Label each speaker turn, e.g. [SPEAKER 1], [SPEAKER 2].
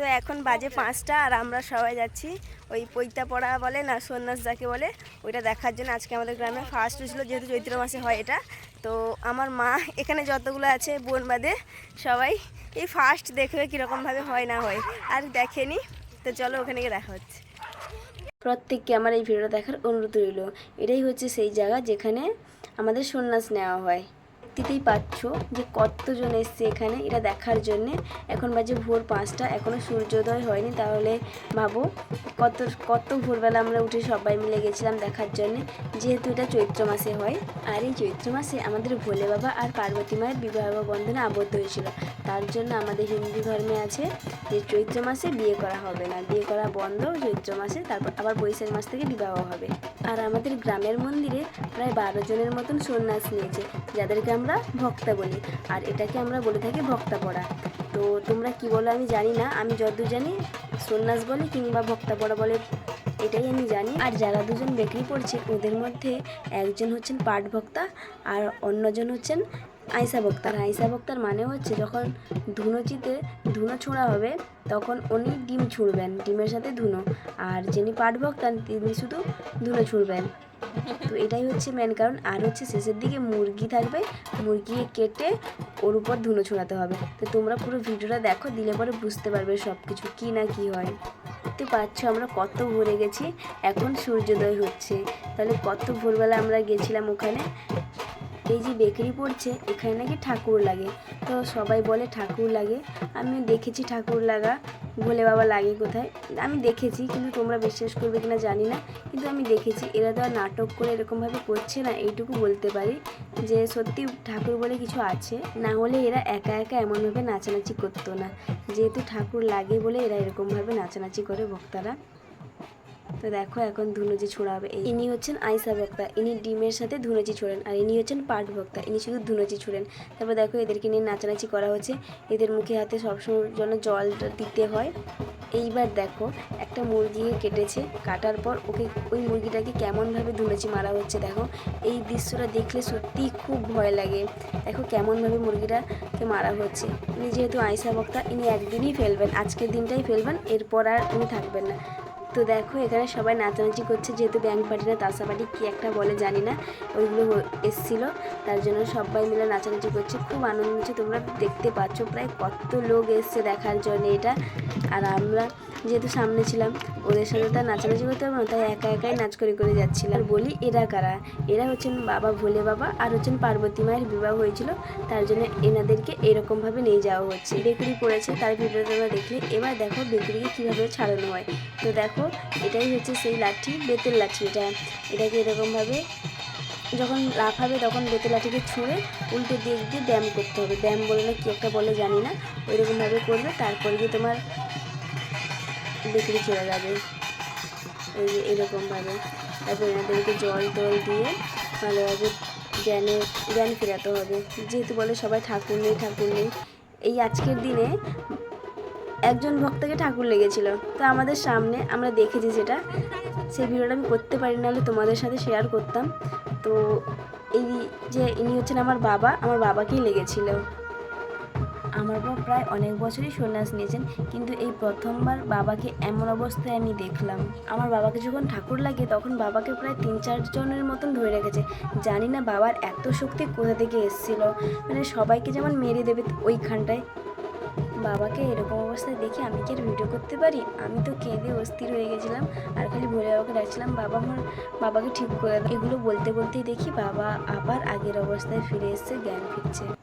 [SPEAKER 1] তো এখন বাজে পাঁচটা আর আমরা সবাই যাচ্ছি ওই পৈতা পড়া বলে না সন্ন্যাস যাকে বলে ওইটা দেখার জন্য। আজকে আমাদের গ্রামে ফার্স্ট হয়েছিল যেহেতু চৈত্র মাসে হয় এটা। তো আমার মা এখানে যতগুলো আছে বোন বাদে সবাই এই ফার্স্ট দেখবে কীরকমভাবে হয় না হয়। আর দেখেনি তো চলো ওখানে গিয়ে দেখা হচ্ছে। প্রত্যেককে আমার এই ভিডিওটা দেখার অনুরোধ রইল। এটাই হচ্ছে সেই জায়গা যেখানে আমাদের সন্ন্যাস নেওয়া হয়। দেখতেই পাচ্ছ যে কতজন এসছে এখানে। এটা দেখার জন্যে এখন বাজে ভোর পাঁচটা এখনও সূর্যোদয় হয়নি। তাহলে ভাবো কত কত ভোরবেলা আমরা উঠে সবাই মিলে গেছিলাম দেখার জন্যে। যেহেতু এটা চৈত্র মাসে হয়, আর এই চৈত্র মাসে আমাদের ভোলে বাবা আর পার্বতী মায়ের বিবাহ বন্ধনে আবদ্ধ হয়েছিল। তার জন্য আমাদের হিন্দু ধর্মে আছে যে চৈত্র মাসে বিয়ে করা হবে না। বিয়ে করা বন্ধ, চৈত্র মাসে তারপর আবার বৈশাখ মাস থেকে বিবাহ হবে। আর আমাদের গ্রামের মন্দিরে প্রায় বারো জনের মতন সন্ন্যাস নিয়েছে। যাদেরকে আমরা ভক্তা বলি। আর এটাকে আমরা বলে থাকি ভক্তা পড়া। তো তোমরা কি বলো আমি জানি না, আমি যতদূর জানি সন্ন্যাস বলে কিংবা ভক্তা পড়া বলে, এটাই আমি জানি। আর যারা দুজন বেকরি পড়ছে, ওদের মধ্যে একজন হচ্ছেন পাট ভক্তা আর অন্যজন হচ্ছেন আইসা বক্তার আইসা বক্তার মানে হচ্ছে যখন ধুনোচিতে ধুনো ছোঁড়া হবে, তখন উনি ডিম ছুঁড়বেন, ডিমের সাথে ধুনো। আর যিনি পাট ভক্তান তিনি শুধু ধুনো ছুঁড়বেন। তো এটাই হচ্ছে মেন কারণ। আর হচ্ছে শেষের দিকে মুরগি থাকবে। মুরগি কেটে ওর উপর ধুনো ছড়াতে হবে। তো তোমরা পুরো ভিডিওটা দেখো, দিলে পরে বুঝতে পারবে সব কিছু কী না কী হয়। দেখতে পাচ্ছ আমরা কত ভোরে গেছি। এখন সূর্যোদয় হচ্ছে। তাহলে কত ভোরবেলা আমরা গেছিলাম ওখানে? এই যে বেকারি পড়ছে, এখানে নাকি ঠাকুর লাগে। তো সবাই বলে ঠাকুর লাগে। আমি দেখেছি ঠাকুর লাগা। ভোলে বাবা লাগে কোথায়? আমি দেখেছি, কিন্তু তোমরা বিশ্বাস করবে কিনা জানি না। কিন্তু আমি দেখেছি, এরা তো আর নাটক করে এরকমভাবে করছে না, এইটুকু বলতে পারি যে সত্যি ঠাকুর বলে কিছু আছে। না হলে এরা একা একা এমনভাবে নাচানাচি করতো না। যেহেতু ঠাকুর লাগে বলে এরা এরকমভাবে নাচানাচি করে ভক্তারা। তো দেখো এখন ধুনুচি ছোড়া হবে ইনি হচ্ছেন আইসা ভক্তা, ইনি ডিমের সাথে ধুনুচি ছোড়েন, আর ইনি হচ্ছেন পাট ভক্তা, ইনি শুধু ধুনুচি ছোড়েন। তারপর দেখো এদেরকে নিয়ে নাচানাচি করা হচ্ছে, এদের মুখে হাতে সবসময় জন্য জল দিতে হয়। এইবার দেখো একটা মুরগিকে কেটেছে, কাটার পর ওকে ওই মুরগিটাকে কেমনভাবে ধুনুচি মারা হচ্ছে দেখো। এই দৃশ্যটা দেখলে সত্যিই খুব ভয় লাগে। দেখো কেমনভাবে মুরগিটাকে মারা হচ্ছে। ইনি যেহেতু আইসা বক্তা ইনি একদিনই ফেলবেন, আজকের দিনটাই ফেলবেন, এরপর আর উনি থাকবেন না। তো দেখো, এখানে সবাই নাচানাচি করছে, যেহেতু ব্যাংক পার্টি না তাসা পার্টি, কী একটা বলে জানি না, ওইগুলো এসছিল। তার জন্য সবাই মিলে নাচানাচি করছে, খুব আনন্দ হচ্ছে। তোমরা দেখতে পাচ্ছ, প্রায় কত লোক এসছে দেখার জন্য এটা। আর আমরা যেহেতু সামনে ছিলাম, ওদের সাথে তার নাচানাচি করতে পারব না, তাই একা একাই নাচ করে করে যাচ্ছিলাম আর বলি, এরা কারা? এরা হচ্ছেন বাবা ভোলে বাবা আর হচ্ছেন পার্বতী মায়ের বিবাহ হয়েছিল, তার জন্য এনাদেরকে এরকমভাবে নিয়ে যাওয়া হচ্ছে। বেকুরি পড়েছে, তার ভিডিও তোমরা দেখলে, এবার দেখো বেকুরিকে কীভাবে ছাড়ানো হয়। তো দেখো, এটাই হচ্ছে সেই লাঠি, বেতের লাঠি এটা। এটাকে এরকমভাবে যখন লাফাবে তখন বেতের লাঠিকে ছুঁড়ে উল্টে দিক দিয়ে ব্যায়াম করতে হবে। ব্যায়াম বলে না কী একটা বলে জানি না। ওইরকমভাবে করবে, তারপরে গিয়ে তোমার বিক্রি চলে যাবে। এই যে এরকমভাবে তারপর এনাদেরকে জল টল দিয়ে ভালোভাবে জ্ঞানে, জ্ঞান ফেরাতে হবে। যেহেতু বলে সবাই ঠাকুর নেই ঠাকুর নেই। এই আজকের দিনে একজন ভক্তকে ঠাকুর লেগেছিল। তো আমাদের সামনে আমরা দেখেছি যেটা সেই ভিডিওটা আমি করতে পারি না হলে তোমাদের সাথে শেয়ার করতাম। তো এই যে ইনি হচ্ছেন আমার বাবা, আমার বাবাকেই লেগেছিল। আমার বাবা প্রায় অনেক বছরই সন্ন্যাস নিয়েছেন, কিন্তু এই প্রথমবার বাবাকে এমন অবস্থায় আমি দেখলাম। আমার বাবাকে যখন ঠাকুর লাগে, তখন বাবাকে প্রায় তিন চারজনের মতন ধরে রেখেছে। জানি না বাবার এত শক্তি কোথা থেকে এসেছিল। মানে সবাইকে যেমন মেরে দেবে ওইখানটায়। বাবাকে এরকম অবস্থায় দেখে আমি কি আর ভিডিও করতে পারি? আমি তো কেঁদে অস্থির হয়ে গেছিলাম আর খালি ভোলে বাবাকে ডাকছিলাম, বাবা আমার, বাবাকে ঠিক করে এগুলো বলতে বলতেই দেখি বাবা আবার আগের অবস্থায় ফিরে এসছে, জ্ঞান ফিরছে।